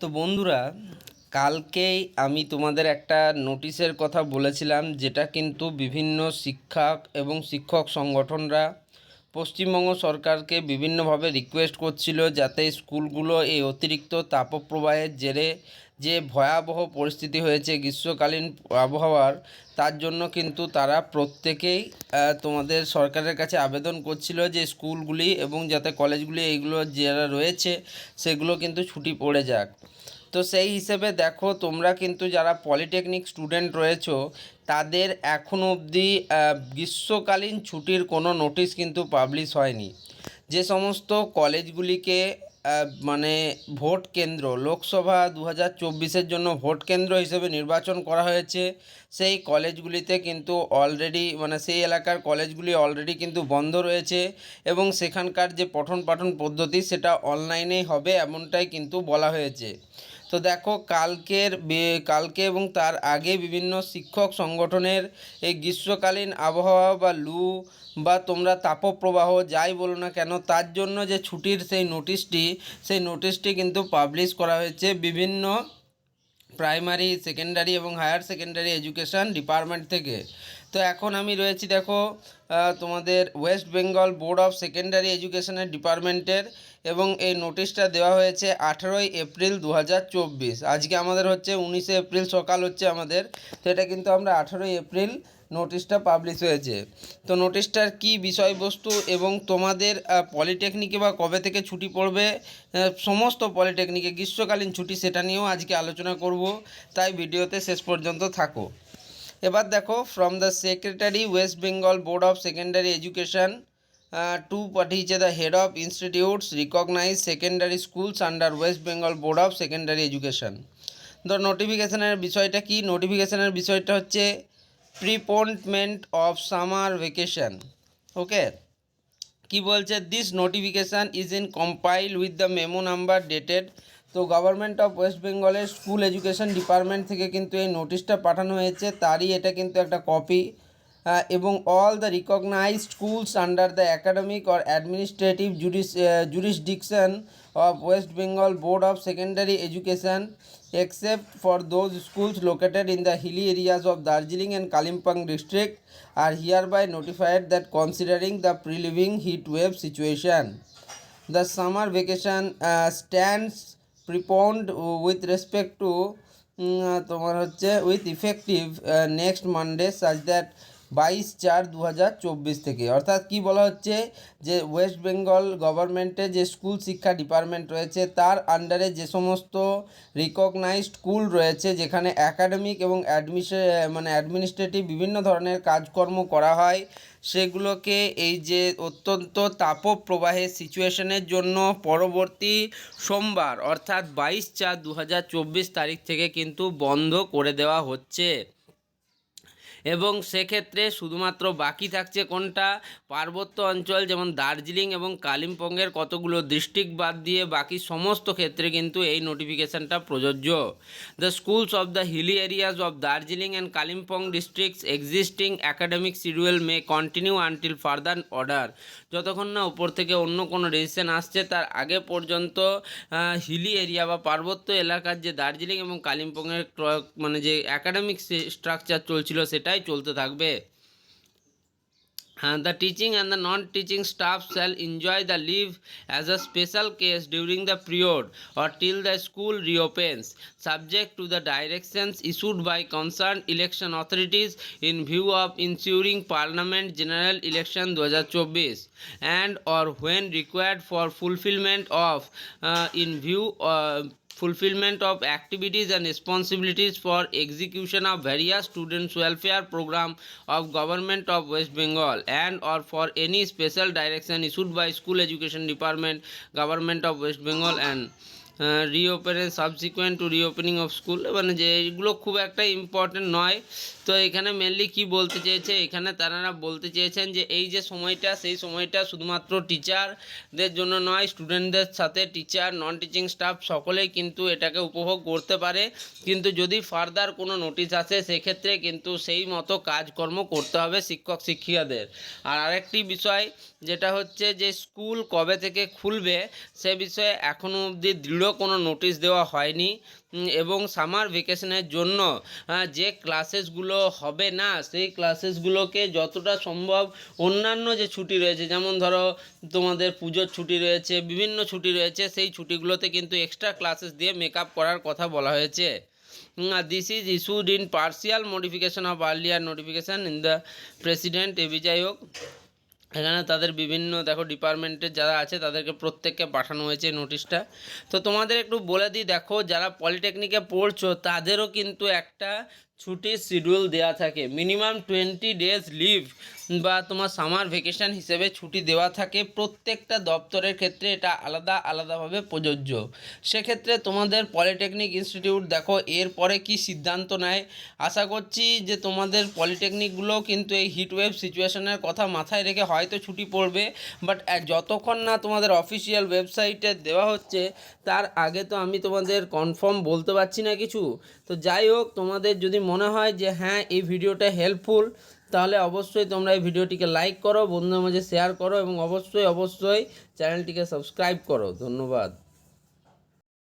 তো বন্ধুরা, কালকেই আমি তোমাদের একটা নোটিশের কথা বলেছিলাম, যেটা কিন্তু বিভিন্ন শিক্ষক এবং শিক্ষক সংগঠনরা পশ্চিমবঙ্গ সরকারকে বিভিন্নভাবে রিকোয়েস্ট করছিল যাতে স্কুলগুলো এই অতিরিক্ত তাপপ্রবাহের জেরে যে ভয়াবহ পরিস্থিতি হয়েছে গ্রীষ্মকালীন আবহাওয়ার, তার জন্য কিন্তু তারা প্রত্যেকেই তোমাদের সরকারের কাছে আবেদন করছিল যে স্কুলগুলি এবং যাতে কলেজগুলি এইগুলো যারা রয়েছে, সেগুলো কিন্তু ছুটি পড়ে যাক। তো সেই হিসেবে দেখো, তোমরা কিন্তু যারা পলিটেকনিক স্টুডেন্ট রয়েছো, তাদের এখনও অবধি গ্রীষ্মকালীন ছুটির কোনো নোটিশ কিন্তু পাবলিশ হয়নি। যে সমস্ত কলেজগুলিকে মানে ভোট কেন্দ্র, লোকসভা দু হাজার চব্বিশের জন্য ভোট কেন্দ্র হিসেবে নির্বাচন করা হয়েছে, সেই কলেজগুলিতে কিন্তু অলরেডি মানে সেই এলাকার কলেজগুলি অলরেডি কিন্তু বন্ধ রয়েছে এবং সেখানকার যে পঠন পাঠন পদ্ধতি, সেটা অনলাইনেই হবে এমনটাই কিন্তু বলা হয়েছে। তো দেখো, কালকের কালকে এবং তার আগে বিভিন্ন শিক্ষক সংগঠনের এই গ্রীষ্মকালীন আবহাওয়া বা লু বা তোমরা তাপপ্রবাহ যাই বলো না কেন, তার জন্য যে ছুটির সেই নোটিশটি সেই নোটিশটি কিন্তু পাবলিশ করা হয়েছে বিভিন্ন প্রাইমারি সেকেন্ডারি এবং হায়ার সেকেন্ডারি এডুকেশন ডিপার্টমেন্ট থেকে। তো এখন আমি রয়েছি, দেখো তোমাদের West Bengal board of secondary এডুকেশনের ডিপার্টমেন্টের এবং এই নোটিশটা দেওয়া হয়েছে আঠেরোই এপ্রিল দু হাজার চব্বিশ। আজকে আমাদের হচ্ছে উনিশে এপ্রিল সকাল হচ্ছে আমাদের। তো এটা কিন্তু আমরা আঠেরোই এপ্রিল নোটিশটা পাবলিশ হয়েছে। তো নোটিশটার কি বিষয়বস্তু এবং তোমাদের পলিটেকনিকে বা কবে থেকে ছুটি পড়বে সমস্ত পলিটেকনিকে গ্রীষ্মকালীন ছুটি সেটা নিয়েও আজকে আলোচনা করব। তাই ভিডিওতে শেষ পর্যন্ত থাকো। এবার দেখো from the secretary West Bengal board of secondary education to পাঠিয়েছে the head of institutes recognise secondary schools under West Bengal board of secondary education তো নোটিফিকেশানের বিষয়টা কি? নোটিফিকেশানের বিষয়টা হচ্ছে preponement of summer vacation okay কি বলছে? This notification is in compile with the memo number dated তো গভর্নমেন্ট অফ ওয়েস্ট বেঙ্গলের স্কুল এডুকেশন ডিপার্টমেন্ট থেকে কিন্তু এই নোটিশটা পাঠানো হয়েছে। তারই এটা কিন্তু একটা কপি এবং all the recognised schools under the academic or administrative judis jurisdiction of West Bengal board of secondary education except for those schools located in the hilly areas of Darjeeling and Kalimpong district are hereby notified that considering the prevailing heat wave situation the summer vacation stands preponed with respect to um, ah, তোমার হচ্ছে with effective next Monday such that বাইশ চার দু থেকে। অর্থাৎ কি বলা হচ্ছে? যে ওয়েস্ট বেঙ্গল গভর্নমেন্টের যে স্কুল শিক্ষা ডিপার্টমেন্ট রয়েছে, তার আন্ডারে যে সমস্ত রিকগনাইজড স্কুল রয়েছে, যেখানে একাডেমিক এবং অ্যাডমিশন মানে অ্যাডমিনিস্ট্রেটিভ বিভিন্ন ধরনের কাজকর্ম করা হয়, সেগুলোকে এই যে অত্যন্ত তাপপ্রবাহের সিচুয়েশনের জন্য পরবর্তী সোমবার, অর্থাৎ বাইশ চার দু তারিখ থেকে কিন্তু বন্ধ করে দেওয়া হচ্ছে। এবং সেক্ষেত্রে শুধুমাত্র বাকি থাকছে কোনটা? পার্বত্য অঞ্চল, যেমন দার্জিলিং এবং কালিম্পংয়ের কতগুলো ডিস্ট্রিক্ট বাদ দিয়ে বাকি সমস্ত ক্ষেত্রে কিন্তু এই নোটিফিকেশানটা প্রযোজ্য। The schools of the hilly areas of Darjeeling and Kalimpong districts existing academic schedule may continue until further order যতক্ষণ না উপর থেকে অন্য কোনো ডিসিশন আসছে, তার আগে পর্যন্ত হিলি এরিয়া বা পার্বত্য এলাকার যে দার্জিলিং এবং কালিম্পংয়ের মানে যে অ্যাকাডেমিক স্ট্রাকচার চলছিল সেটাই চলতে থাকবে Uh, the teaching and the non-teaching staff shall enjoy the leave as a special case during the period or till the school reopens, subject to the directions issued by concerned election authorities in view of ensuring Parliament General Election 2024 and or when required for fulfillment of uh, in view uh, fulfillment of activities and responsibilities for execution of various students welfare program of government of west bengal and or for any special direction issued by school education department government of west bengal and রিওপেনের subsequent to reopening of school মানে যে এইগুলো খুব একটা important নয়। তো এখানে mainly কি বলতে চেয়েছে, এখানে তারা বলতে চেয়েছেন যে এই যে সময়টা, সেই সময়টা শুধুমাত্র টিচারদের জন্য নয় স্টুডেন্টদের সাথে টিচার নন টিচিং স্টাফ সকলেই কিন্তু এটাকে উপভোগ করতে পারে। কিন্তু যদি ফার্দার কোনো নোটিশ আসে, সেক্ষেত্রে কিন্তু সেই মতো কাজকর্ম করতে হবে শিক্ষক, শিক্ষিকাদের। আর আরেকটি বিষয়, যেটা হচ্ছে যে স্কুল কবে থেকে খুলবে, সে বিষয়ে এখনও অবধি দৃঢ় এখনও কোনো নোটিশ দেওয়া হয়নি। এবং সামার ভেকেশনের জন্য যে ক্লাসেসগুলো হবে না, সেই ক্লাসেসগুলোকে যতটা সম্ভব অন্যান্য যে ছুটি রয়েছে, যেমন ধরো তোমাদের পুজোর ছুটি রয়েছে, বিভিন্ন ছুটি রয়েছে, সেই ছুটিগুলোতে কিন্তু এক্সট্রা ক্লাসেস দিয়ে মেক আপ করার কথা বলা হয়েছে। This is issued in partial modification of earlier notification in the president যাই হোক এখানে তাদের বিভিন্ন, দেখো ডিপার্টমেন্টের যারা আছে, তাদেরকে প্রত্যেককে পাঠানো হয়েছে নোটিশটা তো তোমাদের একটু বলে দিই, দেখো, যারা পলিটেকনিকে পড়ছো, তাদেরও কিন্তু একটা ছুটির শিডিউল দেওয়া থাকে। মিনিমাম টোয়েন্টি ডেজ লিভ বা তোমার সামার ভেকেশন হিসেবে ছুটি দেওয়া থাকে। প্রত্যেকটা দপ্তরের ক্ষেত্রে এটা আলাদা আলাদাভাবে প্রযোজ্য। সেক্ষেত্রে তোমাদের পলিটেকনিক ইনস্টিটিউট দেখো, এরপরে কি সিদ্ধান্ত নেয়? আশা করছি যে তোমাদের পলিটেকনিকগুলো কিন্তু এই হিটওয়েভ সিচুয়েশনের কথা মাথায় রেখে হয়তো ছুটি পড়বে। বাট যতক্ষণ না তোমাদের অফিসিয়াল ওয়েবসাইটে দেওয়া হচ্ছে, তার আগে তো আমি তোমাদের কনফার্ম বলতে পারছি না কিছু। তো যাই হোক, তোমাদের যদি মনে হয় যে হ্যাঁ এই ভিডিওটা হেল্পফুল তাহলে অবশ্যই তোমরা এই ভিডিওটিকে লাইক করো, বন্ধুদের মাঝে শেয়ার করো এবং অবশ্যই অবশ্যই চ্যানেলটিকে সাবস্ক্রাইব করো। ধন্যবাদ।